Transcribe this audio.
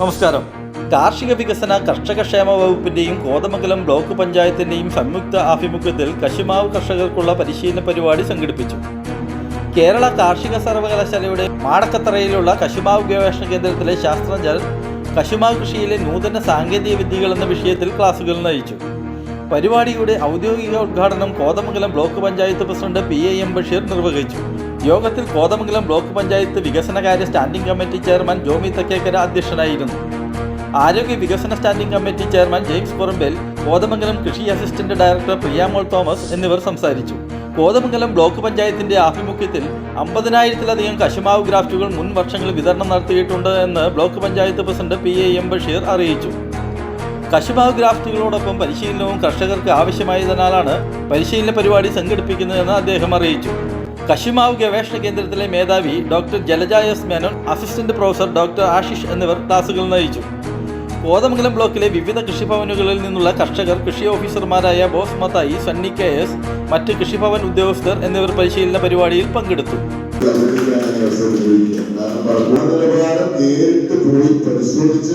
നമസ്കാരം. കാർഷിക വികസന കർഷക ക്ഷേമ വകുപ്പിന്റെയും കോതമംഗലം ബ്ലോക്ക് പഞ്ചായത്തിന്റെയും സംയുക്ത ആഭിമുഖ്യത്തിൽ കശുമാവ് കർഷകർക്കുള്ള പരിശീലന പരിപാടി സംഘടിപ്പിച്ചു. കേരള കാർഷിക സർവകലാശാലയുടെ മാടക്കത്തറയിലുള്ള കശുമാവ് ഗവേഷണ കേന്ദ്രത്തിലെ ശാസ്ത്രജ്ഞർ കശുമാവ് കൃഷിയിലെ നൂതന സാങ്കേതിക വിദ്യകൾ എന്ന വിഷയത്തിൽ ക്ലാസുകൾ നയിച്ചു. പരിപാടിയുടെ ഔദ്യോഗിക ഉദ്ഘാടനം Kothamangalam block panchayat president P A M Basheer നിർവഹിച്ചു. യോഗത്തിൽ കോതമംഗലം ബ്ലോക്ക് പഞ്ചായത്ത് വികസനകാര്യ standing committee chairman Jomy Thakkekkara അധ്യക്ഷനായിരുന്നു. ആരോഗ്യ വികസന standing committee chairman James Purambel Kothamangalam കൃഷി അസിസ്റ്റന്റ് ഡയറക്ടർ പ്രിയാമോൾ തോമസ് എന്നിവർ സംസാരിച്ചു. കോതമംഗലം ബ്ലോക്ക് പഞ്ചായത്തിന്റെ ആഭിമുഖ്യത്തിൽ അമ്പതിനായിരത്തിലധികം കശുമാവ് ഗ്രാഫ്റ്റുകൾ മുൻ വർഷങ്ങളിൽ വിതരണം നടത്തിയിട്ടുണ്ട് എന്ന് block panchayat president P A M Basheer അറിയിച്ചു. കശുമാവ് ഗ്രാഫ്റ്റുകളോടൊപ്പം പരിശീലനവും കർഷകർക്ക് ആവശ്യമായതിനാലാണ് പരിശീലന പരിപാടി സംഘടിപ്പിക്കുന്നതെന്ന് അദ്ദേഹം അറിയിച്ചു. കശുമാവ് ഗവേഷണ കേന്ദ്രത്തിലെ മേധാവി doctor Jalaja S Menon assistant professor doctor Ashish എന്നിവർ ക്ലാസുകൾ നയിച്ചു കോതമംഗലം ബ്ലോക്കിലെ വിവിധ കൃഷിഭവനുകളിൽ നിന്നുള്ള കർഷകർ കൃഷി ഓഫീസർമാരായ Bose Mathai Sunny K S മറ്റ് കൃഷിഭവൻ ഉദ്യോഗസ്ഥർ എന്നിവർ പരിശീലന പരിപാടിയിൽ പങ്കെടുത്തു. നേരിട്ട് പരിശോധിച്ച്